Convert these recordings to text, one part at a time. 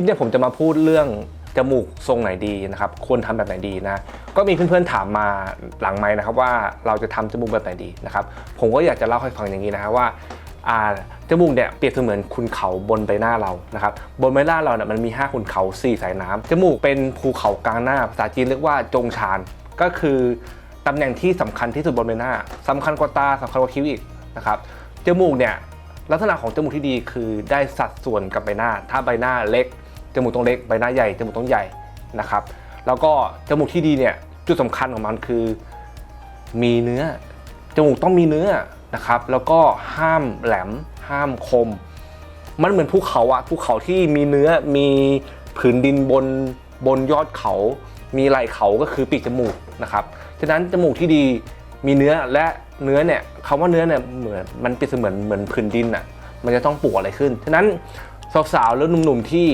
ลิปเนี้ผมจะมาพูดเรื่องจมูกทรงไหนดีนะครับควรทำแบบไหนดีนะก็มีเพื่อนๆถามมาหลังไม้นะครับว่าเราจะทำจมูกแบบไหนดีนะครับผมก็อยากจะเล่าให้ฟังอย่างนี้นะครับว่าจมูกเนี่ยเปรียบเสมือนคุณเขาบนใบหน้าเรานะครับบนใบหน้าเราเนี่ยมันมี 5 คุณเขา 4 สายน้ำจมูกเป็นภูเขากลางหน้าภาษาจีนเรียกว่าจงชานก็คือตำแหน่งที่สำคัญที่สุดบนใบหน้าสำคัญกว่าตาสำคัญกว่าคิ้วอีกนะครับจมูกเนี่ยลักษณะของจมูกที่ดีคือได้สัดส่วนกับใบหน้า ถ้าใบหน้าเล็ก จมูกต้องเล็กใบหน้าใหญ่จมูกต้องใหญ่นะครับ แล้วก็จมูกที่ดีเนี่ยจุดสำคัญของมันคือ มีเนื้อจมูกต้องมีเนื้อนะครับ แล้วก็ห้ามแหลม ห้ามคม มันเหมือนภูเขาอะภูเขาที่มีเนื้อมีผืนดินบนบนยอดเขา มีไหล่เขาก็คือปีกจมูกนะครับฉะนั้นจมูกที่ดีมีเนื้อและเนื้อเนี่ยคำว่าเนื้อเนี่ยเหมือนมันเป็นเสมือนเหมือนผืนดินอะมันจะต้องปลูกอะไรขึ้นฉะนั้นสาวๆแล้วหนุ่มๆที่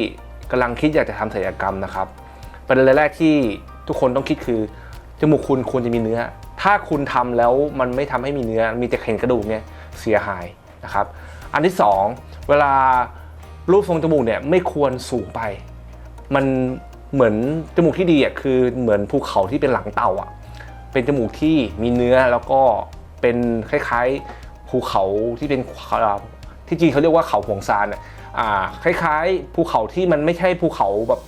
กำลังคิดอยากจะทำศัลยกรรมนะครับประเด็นแรกที่ทุกคนต้องคิดคือจมูกคุณควรจะมีเนื้อ ถ้าคุณทำแล้วมันไม่ทำให้มีเนื้อ มีแต่เห็นกระดูกเนี่ยเสียหายนะครับ อันที่สองเวลารูปทรงจมูกเนี่ยไม่ควรสูงไป มันเหมือนจมูกที่ดีอะคือเหมือนภูเขาที่เป็นหลังเต่าอะ เป็นจมูกที่มีเนื้อแล้วก็เป็นคล้ายๆภูเขาที่เป็นที่จริงเขาเรียกว่าเขาห่วงซานอะอ่า คล้ายๆ ภูเขาที่มันไม่ใช่ภูเขาแบบ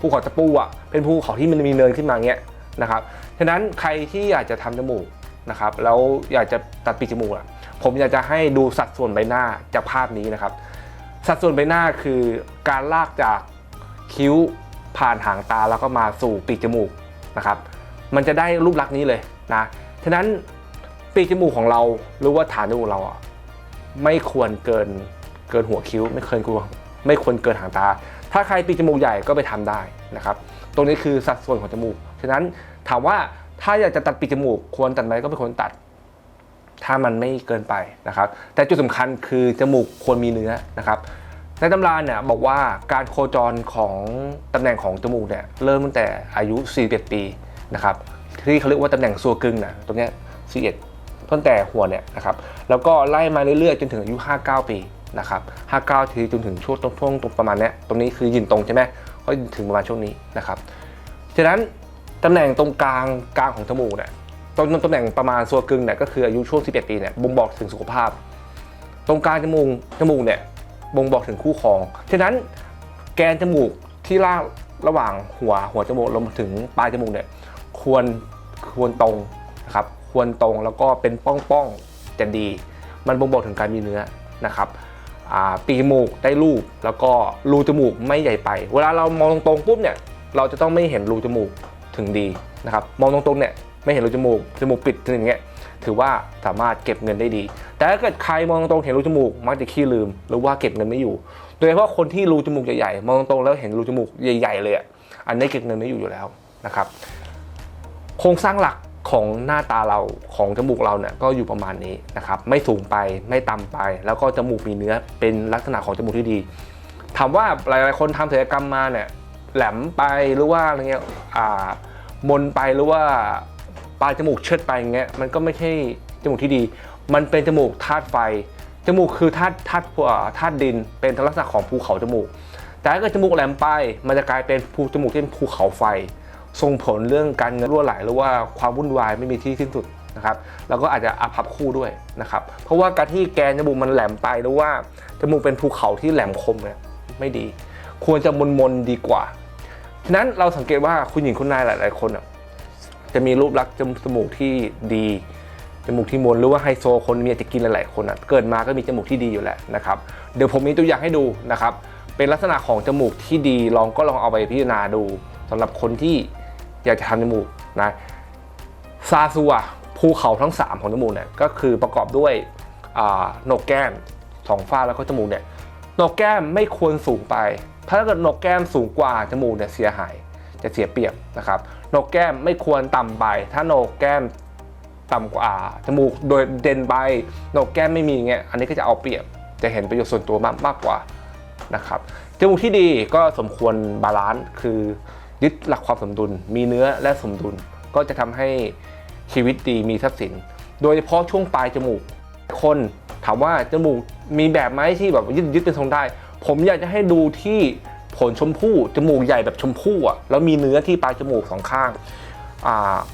ภูเขาตะปูอะเป็นภูเขาที่มันมีเนินขึ้นมาเงี้ยนะครับฉะนั้นใครที่อยากจะทำจมูกนะครับแล้วอยากจะตัดปีกจมูกอะผมอยากจะให้ดูสัดส่วนใบหน้าจากภาพนี้นะครับ สัดส่วนใบหน้าคือการลากจากคิ้วผ่านหางตาแล้วก็มาสู่ปีกจมูกนะครับมันจะได้รูปลักษณ์นี้เลยนะฉะนั้นปีกจมูกของเราหรือว่าฐานจมูกเราอะไม่ควรเกิน เกินหัวคิ้ว ไม่เคยกลัวไม่ควรเกินหางตา ถ้าใครปีจมูกใหญ่ก็ไปทำได้นะครับตรงนี้คือสัดส่วนของจมูก ฉะนั้นถามว่าถ้าอยากจะตัดปีจมูก ควรตัดไหมก็ไม่ควรตัด ถ้ามันไม่เกินไปนะครับ แต่จุดสำคัญคือจมูกควรมีเนื้อนะครับในตำราเนี่ยบอกว่าการโคจรของตำแหน่งของจมูกเนี่ยเริ่มตั้งแต่อายุ 41 ปีนะครับที่เขาเรียกว่าตำแหน่งซัวกึ่งนะตรงนี้41ตั้งแต่หัวเนี่ยนะครับแล้วก็ไล่มาเรื่อยๆ จนถึงอายุ 59 ปี นะครับ59ทีจนถึงช่วงตรงช่วงตรงประมาณนี้ตรงนี้คือยืนตรงใช่ไหมก็ถึงประมาณช่วงนี้นะครับฉะนั้นตำแหน่งตรงกลางกลางของจมูกเนี่ยตรงตำแหน่งประมาณซัวกึ่งเนี่ยก็คืออายุช่วง 11 ปีเนี่ยบ่งบอกถึงสุขภาพ ตรงกลางจมูกจมูกเนี่ยบ่งบอกถึงคู่ครองฉะนั้นแกนจมูกที่ล่างระหว่างหัวหัวจมูกลงมาถึงปลายจมูกเนี่ยควรควรตรงนะครับควรตรงแล้วก็เป็นป้องป้องๆจะดี มันบ่งบอกถึงการมีเนื้อนะครับ ปีกจมูกได้รูป แล้วก็รูจมูกไม่ใหญ่ไป เวลาเรามองตรงๆปุ๊บเนี่ยเราจะต้องไม่เห็นรูจมูกถึงดีนะครับมองตรงๆเนี่ยไม่เห็นรูจมูกจมูกปิดถึงอย่างเงี้ยถือว่าสามารถเก็บเงินได้ดี แต่ถ้าเกิดใครมองตรงๆเห็นรูจมูก มักจะขี้ลืม หรือว่าเก็บเงินไม่อยู่ โดยเฉพาะคนที่รูจมูกใหญ่ๆ มองตรงๆแล้วเห็นรูจมูกใหญ่ ๆ เลยอะอันนี้เก็บเงินไม่อยู่อยู่แล้วนะครับ โครงสร้างหลัก ของหน้าตาเราของจมูกเราเนี่ยก็อยู่ประมาณนี้นะครับไม่สูงไปไม่ต่ำไป แล้วก็จมูกมีเนื้อเป็นลักษณะของจมูกที่ดีถามว่าหลายๆคนทำศัลยกรรมมาเนี่ยแหลมไปหรือว่าอะไรเงี้ยอ่ามนไปหรือว่าปลายจมูกเชิดไปอย่างเงี้ยมันก็ไม่ใช่จมูกที่ดี มันเป็นจมูกธาตุไฟจมูกคือธาตุธาตุธาตุดิน เป็นลักษณะของภูเขาจมูก แต่ถ้าเกิดจมูกแหลมไปมันจะกลายเป็นภูจมูกที่เป็นภูเขาไฟ ส่งผลเรื่องการเงินรั่วไหลหรือว่าความวุ่นวายไม่มีที่สิ้นสุดนะครับแล้วก็อาจจะอภัพคู่ด้วยนะครับเพราะว่าการที่แกนจมูกมันแหลมไปหรือว่าจมูกเป็นภูเขาที่แหลมคมเนี่ยไม่ดี ควรจะมนมนดีกว่าฉะนั้นเราสังเกตว่าคุณหญิงคุณนายหลาย ๆ คนอะจะมีรูปลักษณ์จมูกที่ดีจมูกที่มนหรือว่าไฮโซคนมีอาจจะกินหลายๆคนอะเกิดมาก็มีจมูกที่ดีอยู่แล้วนะครับเดี๋ยวผมมีตัวอย่างให้ดูนะครับเป็นลักษณะของจมูกที่ดีลองก็ลองเอาไปพิจารณาดูสำหรับคนที่ อยากจะทำจมูกนะซาซัวภูเขาทั้ง 3 ของจมูกเนี่ยก็คือประกอบด้วยโหนกแก้มสองฝ้าแล้วก็จมูกเนี่ยโหนกแก้มไม่ควรสูงไป ถ้าเกิดโหนกแก้มสูงกว่าจมูกเนี่ยเสียหายจะเสียเปรียบนะครับโหนกแก้มไม่ควรต่ำไป ถ้าโหนกแก้มต่ำกว่าจมูกโดยเด่นไปโหนกแก้มไม่มีเงี้ยอันนี้ก็จะเอาเปรียบจะเห็นประโยชน์ส่วนตัวมากมากกว่านะครับจมูกที่ดีก็สมควรบาลานซ์คือ ยึดหลักความสมดุล มีเนื้อและสมดุล ก็จะทำให้ชีวิตดีมีทรัพย์สิน โดยเฉพาะช่วงปลายจมูก คนถามว่าจมูกมีแบบไหมที่แบบยึดยึดเป็นทรงได้ ผมอยากจะให้ดูที่ผลชมพู่จมูกใหญ่แบบชมพู่อะแล้วมีเนื้อที่ปลายจมูกสองข้าง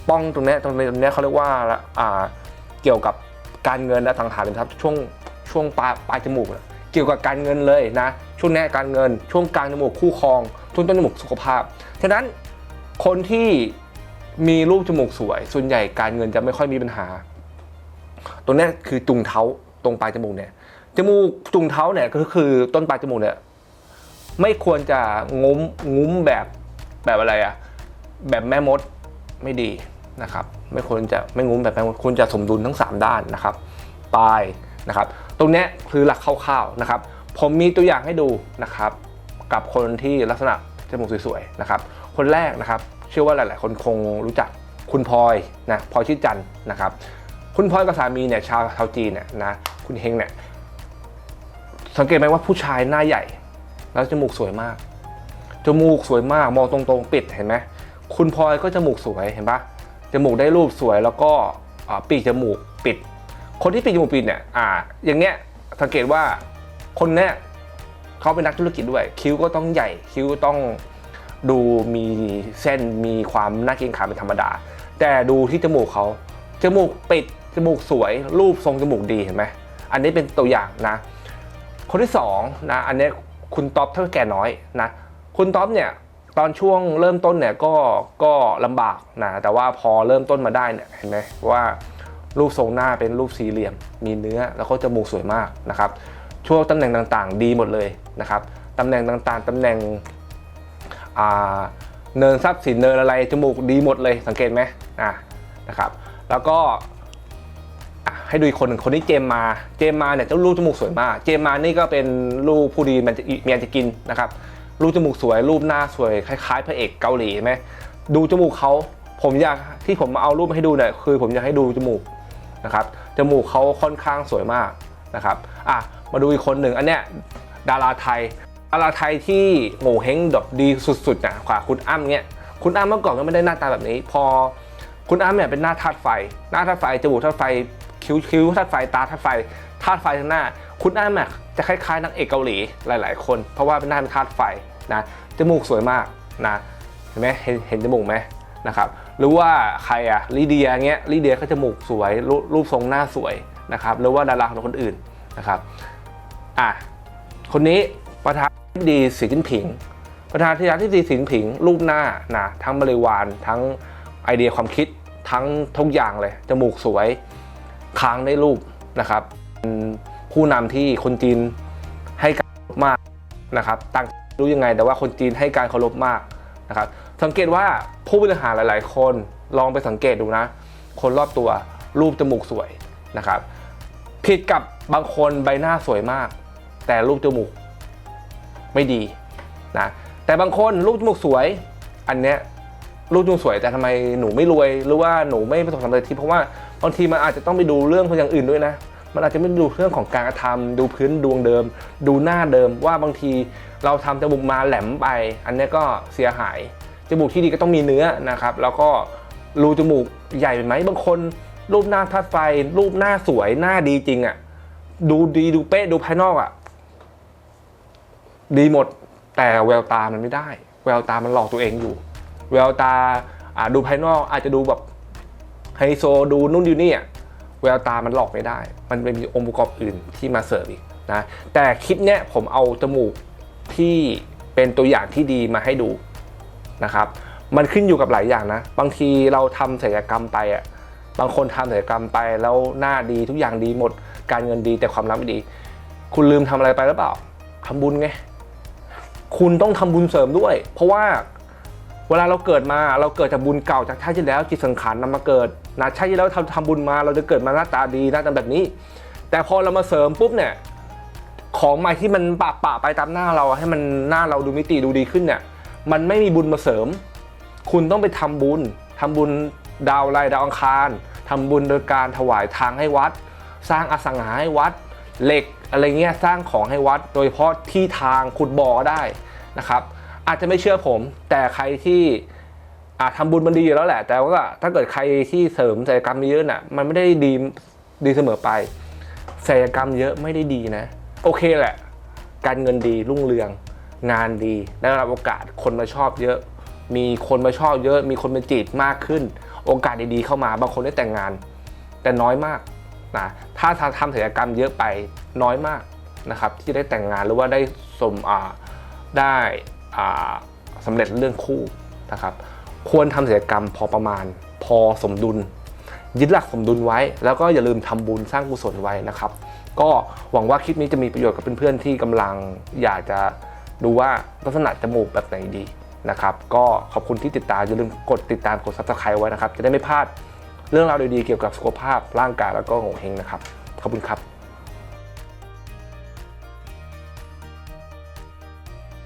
ป้องตรงนี้ตรงนี้ตรงนี้เขาเรียกว่าเกี่ยวกับการเงินและสังหารนะครับช่วงช่วงปลายปลายจมูก เกี่ยวกับการเงินเลยนะช่วงเนี้การเงินช่วงกลางจมูกคู่ครอง ช่วงต้นจมูกสุขภาพ ฉะนั้นคนที่มีรูปจมูกสวย ส่วนใหญ่การเงินจะไม่ค่อยมีปัญหา ตรงนี้คือจุงเท้าตรงปลายจมูกเนี่ย จมูกจุงเท้าเนี่ยก็คือต้นปลายจมูกเนี่ยไม่ควรจะงุ้มงุ้มแบบแบบอะไรอะแบบแม่มดไม่ดีนะครับ ไม่ควรจะไม่งุ้มแบบแม่มดควรจะสมดุลทั้ง 3 ด้านนะครับ ปลายนะครับ ตรงนี้คือหลักคร่าวๆนะครับ ผมมีตัวอย่างให้ดูนะครับ กับคนที่ลักษณะจมูกสวยๆนะครับ คนแรกนะครับ เชื่อว่าหลาย ๆ คนคงรู้จักคุณพลอยนะพลอยชื่อจันนะครับ คุณพลอยกับสามีเนี่ยชาวชาวจีนเนี่ยนะคุณเฮงเนี่ยสังเกตไหมว่าผู้ชายหน้าใหญ่ แล้วจมูกสวยมาก จมูกสวยมากมองตรงๆ ปิดเห็นไหมคุณพลอยก็จมูกสวยเห็นปะจมูกได้รูปสวยแล้วก็ปีกจมูกปิด คนที่ปีกจมูกปิดเนี่ยอ่าอย่างเงี้ยสังเกตว่าคนเนี้ย เขาเป็นนักธุรกิจด้วย คิ้วก็ต้องใหญ่ คิ้วต้องดูมีเส้นมีความน่าเกรงขามเป็นธรรมดา แต่ดูที่จมูกเขาจมูกปิดจมูกสวย รูปทรงจมูกดีเห็นไหมอันนี้เป็นตัวอย่างนะ คนที่สองนะอันนี้คุณท็อปเท่าแก่น้อยนะคุณท็อปเนี่ยตอนช่วงเริ่มต้นเนี่ยก็ก็ลำบากนะแต่ว่าพอเริ่มต้นมาได้เนี่ยเห็นไหมว่ารูปทรงหน้าเป็นรูปสี่เหลี่ยม มีเนื้อแล้วก็จมูกสวยมากนะครับ วงตำแหน่งต่างๆ ดีหมดเลยนะครับตำแหน่งต่างๆตำแหน่งเนินทรัพย์สินเนินอะไรจมูกดีหมดเลยสังเกตไหมอะนะครับ แล้วก็ให้ดูอีกคนหนึ่งคนนี้เจมมาเจมมาเนี่ยเจ้าลูกจมูกสวยมาก เจมมานี่ก็เป็นลูกผู้ดีมันจะมียจะกินนะครับรูปจมูกสวย รูปหน้าสวยคล้ายๆพระเอกเกาหลีไหมดูจมูกเขาผมอยากที่ผมเอารูปมาให้ดูเนี่ยคือผมอยากให้ดูจมูกนะครับจมูกเขาค่อนข้างสวยมากนะครับอะ มาดูอีกคนหนึ่งอันเนี้ยดาราไทยดาราไทยที่โง่เฮงดบดีสุดๆนะกว่าคุณอ้ำเนี่ยคุณอ้ำเมื่อก่อนก็ไม่ได้หน้าตาแบบนี้ พอคุณอ้ำเนี่ยเป็นหน้าธาตุไฟ หน้าธาตุไฟจมูกธาตุไฟคิ้วคิ้วธาตุไฟตาธาตุไฟธาตุไฟทั้งหน้า คุณอ้ำเนี่ยจะคล้ายๆนางเอกเกาหลีหลาย ๆ คน เพราะว่าเป็นหน้าเป็นธาตุไฟนะจมูกสวยมากนะเห็นไหมเห็นเห็นจมูกไหมนะครับหรือว่าใครอะลิเดียเงี้ยลิเดียเขาจมูกสวยรูรูปทรงหน้าสวยนะครับหรือว่าดาราคนอื่นนะครับ อะคนนี้ประธานาธิบดีสีจิ้นผิง ประธานาธิบดีสีจิ้นผิง รูปหน้านะทั้งบริวารทั้งไอเดียความคิดทั้งทุกอย่างเลยจมูกสวยค้างได้รูปนะครับผู้นำที่คนจีนให้การมากนะครับต่างรู้ยังไงแต่ว่าคนจีนให้การเคารพมากนะครับ สังเกตว่าผู้บริหารหลาย ๆ คนลองไปสังเกตดูนะ คนรอบตัวรูปจมูกสวยนะครับ ผิดกับบางคนใบหน้าสวยมาก แต่รูปจมูกไม่ดีนะแต่บางคนรูปจมูกสวย อันเนี้ยรูปจมูกสวยแต่ทำไมหนูไม่รวยหรือว่าหนูไม่ประสบความสำเร็จที่เพราะว่าบางทีมันอาจจะต้องไปดูเรื่องของอย่างอื่นด้วยนะ มันอาจจะไม่ดูเรื่องของการกระทำดูพื้นดวงเดิม ดูหน้าเดิมว่าบางทีเราทำจมูกมาแหลมไป อันนี้ก็เสียหายจมูกที่ดีก็ต้องมีเนื้อนะครับ แล้วก็รูจมูกใหญ่ไหมบางคนรูปหน้าธาตุไฟ รูปหน้าสวยหน้าดีจริงอะ่ะดูดีดูเป๊ะดูภายนอกอะ่ะ ดีหมด แต่แววตามันไม่ได้ แววตามันหลอกตัวเองอยู่ แววตาอ่าดูภายนอกอาจจะดูแบบไฮโซดูนู่นดูนี่อะแววตามันหลอกไม่ได้ มันเป็นมีองค์ประกอบอื่นที่มาเสริมอีกนะ แต่คลิปเนี้ยผมเอาจมูกที่เป็นตัวอย่างที่ดีมาให้ดูนะครับ มันขึ้นอยู่กับหลายอย่างนะ บางทีเราทำศัลยกรรมไปอะ บางคนทำศัลยกรรมไปแล้วหน้าดีทุกอย่างดีหมด การเงินดีแต่ความรักไม่ดี คุณลืมทำอะไรไปหรือเปล่าทำบุญไง คุณต้องทำบุญเสริมด้วย เพราะว่าเวลาเราเกิดมาเราเกิดจากบุญเก่าจากชาติที่แล้วจิตสังขารนำมาเกิดนะชาติที่แล้วทำทำบุญมา เราจะเกิดมาหน้าตาดีหน้าตาแบบนี้ แต่พอเรามาเสริมปุ๊บเนี่ยของใหม่ที่มันปะปะไปตามหน้าเราให้มันหน้าเราดูมิติดูดีขึ้นเนี่ยมันไม่มีบุญมาเสริม คุณต้องไปทำบุญทำบุญดาวไรดาวอังคารทำบุญโดยการถวายทางให้วัด สร้างอสังหาให้วัด เหล็กอะไรเงี้ยสร้างของให้วัด โดยเฉพาะที่ทางขุดบ่อได้นะครับอาจจะไม่เชื่อผม แต่ใครที่อาทำบุญมันดีอยู่แล้วแหละ แต่ว่าถ้าเกิดใครที่เสริมศัลยกรรมเยอะน่ะมันไม่ได้ดีดีเสมอไปศัลยกรรมเยอะไม่ได้ดีนะ โอเคแหละ การเงินดีรุ่งเรืองงานดีได้รับโอกาสคนมาชอบเยอะ มีคนมาชอบเยอะ มีคนมาจีบมากขึ้น โอกาสดีๆเข้ามาบางคนได้แต่งงาน แต่น้อยมาก นะถ้าทำศัลยกรรมเยอะไปน้อยมากนะครับที่ได้แต่งงานหรือว่าได้สมอ่าได้อ่าสำเร็จเรื่องคู่นะครับควรทำศัลยกรรมพอประมาณพอสมดุล ยึดหลักสมดุลไว้ แล้วก็อย่าลืมทำบุญสร้างกุศลไว้นะครับ ก็หวังว่าคลิปนี้จะมีประโยชน์กับเพื่อนๆที่กำลังอยากจะดูว่าลักษณะจมูกแบบไหนดีนะครับ ก็ขอบคุณที่ติดตามอย่าลืมกดติดตามกด subscribe ไว้นะครับ จะได้ไม่พลาด เรื่องราวดีๆเกี่ยวกับสุขภาพร่างกายแล้วก็โงเฮงนะครับ ขอบคุณครับ